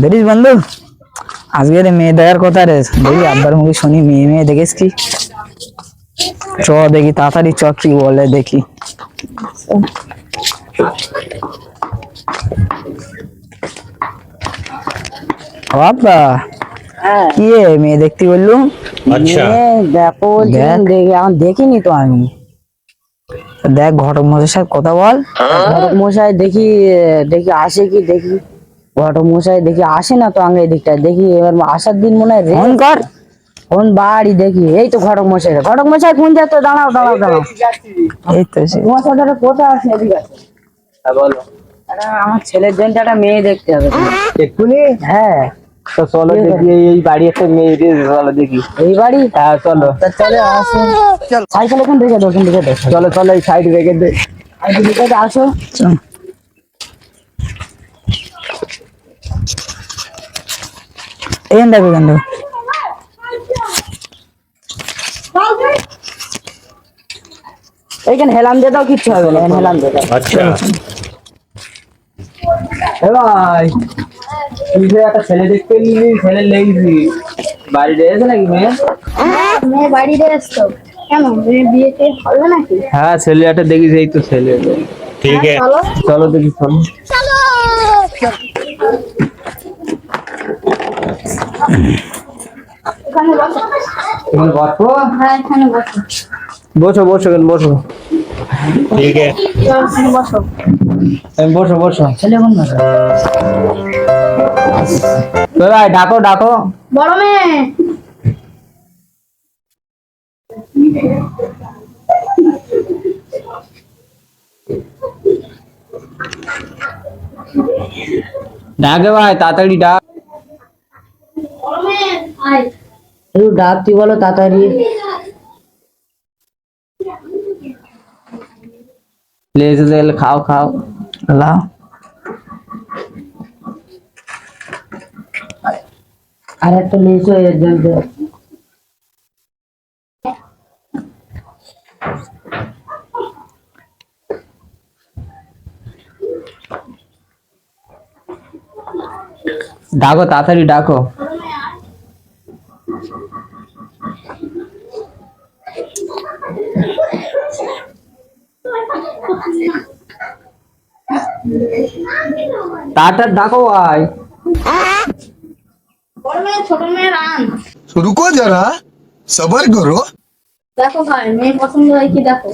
দেখিস বন্ধু আজকে রে মেয়ে দেখার কথা রে। দেখি আব্বার মুখে শুনি মেয়ে মেয়ে দেখিস কি? চ দেখি তাড়াতাড়ি চ কি বলে দেখি। ও আব্বা হ্যাঁ। কি মেয়ে দেখতে বললুম আচ্ছা। দেখো এখন দেখিনি তো আমি। দেখ ঘটক মশাইয়ের সাথে কথা বল। ঘটক মশাই দেখি দেখি আসে কি দেখি। ঘটক মশাই দেখি আসে না তো আগে দিকটা দেখি এবার আসার দিন মনে হয় ফোন কর। কোন বাড়ি দেখি। এই তো ঘটক মশাই ঘটক মশাই কোন যাচ্ছ দাঁড়াও দাঁড়াও দাঁড়াও। এই তো সে। তোমার সাথে একটা কথা আছে? এদিকে আসো। বলো। আমার ছেলের জন্য একটা মেয়ে দেখতে হবে। এক্ষুনি? হ্যাঁ। তো চলো দেখি এই বাড়ি একটা মেয়ে দিয়ে চলো দেখি। এই বাড়ি? হ্যাঁ চলো। চলে আসো। সাইকেল এখন রেখে রেখে দাও চলো চলো এই সাইড রেখে দে। আসো। এখান দেখো এখান দেখো এইখানে হেলাম দিয়ে দাও কিচ্ছু হবে না হেলাম দিয়ে দাও। আচ্ছা। এ ভাই তুই যে একটা ছেলে দেখতে নিলি ছেলে লেগেছি বাড়ি রয়েছে নাকি মেয়ে? মেয়ে বাড়িতে এসছো। কেন মেয়ে বিয়েতে হবে নাকি? হ্যাঁ ছেলে একটা দেখিস এই তো ছেলে। ঠিক আছে। চলো। চলো দেখি চলো। হ্যাঁ, বসো? বসো। বসো ঠিক আছে বসো। বসো। বসো ডাকো ডাকো। বড় মেয়ে। ডাকে ভাই তাড়াতাড়ি ডাক। একটু ডাক তুই বলো তাড়াতাড়ি। লেজে তেল খাও খাও। লাও আর একটা লিস্ট হয়ে যাবে ডাকো তাড়াতাড়ি ডাকো। টাটার ডাকো আয় বড় মেয়ে যারা সবার করো দেখো ভাই মেয়ে দেখো?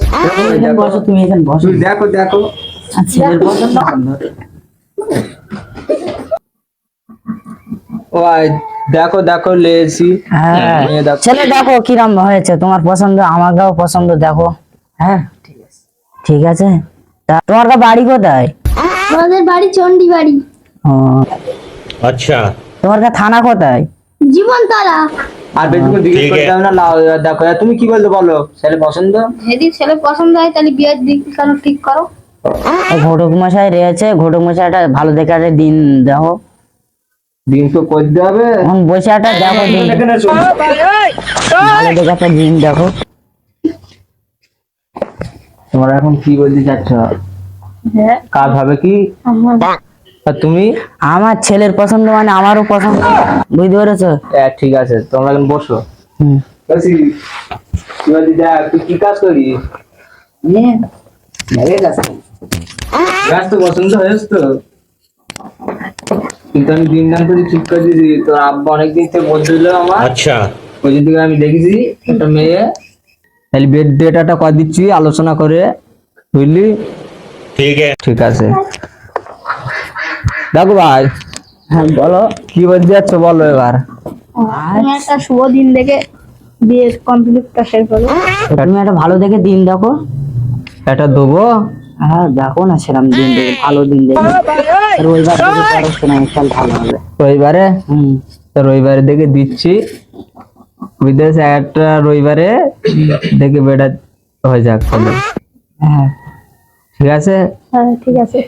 দেখো দেখো। দেখো দেখো। আচ্ছা, লেছি হ্যাঁ। ছেলে দেখো কিরম হয়েছে? তোমার পছন্দ আমাকেও পছন্দ দেখো। হ্যাঁ। ঠিক আছে? তা তোমার বাড়ি কোথায়? আমাদের বাড়ি চন্ডি বাড়ি আচ্ছা। তোমার থানা কোথায়? জীবন তারা আর বেশি করে জিজ্ঞেস করতে হবে না দেখো। তুমি কি বলতো বলো? ছেলে পছন্দ? যদি ছেলে পছন্দ হয় তাহলে বিয়ের দিক কেন ঠিক করো? ঘটক মশাই রয়েছে। ঘটক মশাইটা ভালো দেখে একটা দিন দেখো। দিন তো করতে হবে। বসে একটা দেখো একটা দিন দেখো। তোমরা এখন কি বলতে চাচ্ছ? হ্যাঁ। কাজ হবে কি? আর তুমি? আমার ছেলের পছন্দ মানে আমারও পছন্দ। বুঝতে পেরেছ? ঠিক আছে তোমরা এখন বসো। তুই কি কাজ তো পছন্দ হয়েছ তো। কিন্তু আমি দিন অনেকদিন থেকে আমার। আচ্ছা। আমি দেখেছি একটা মেয়ে তাহলে বেড ডেটাটা কয় দিচ্ছি? আলোচনা করে বুঝলি? ঠিক আছে। ঠিক আছে। দেখো ভাই হ্যাঁ বলো। কি বলতে যাচ্ছ বলো এবার। একটা শুভ দিন দেখে বিয়ে কমপ্লিটটা শেষ হলো তুমি একটা ভালো দেখে দিন দেখো। এটা দেবো? হ্যাঁ দেখো না সেরকম দিন দেখে ভালো দিন দেখে। রবিবার দেখে পড়াশোনা ভালো হবে। রবিবারে? হুম। রবিবারে দেখে দিচ্ছি। বিদেশ একটা রবিবারে দেখে বেটা হয়ে যাক তাহলে। হ্যাঁ। ঠিক আছে? হ্যাঁ ঠিক আছে।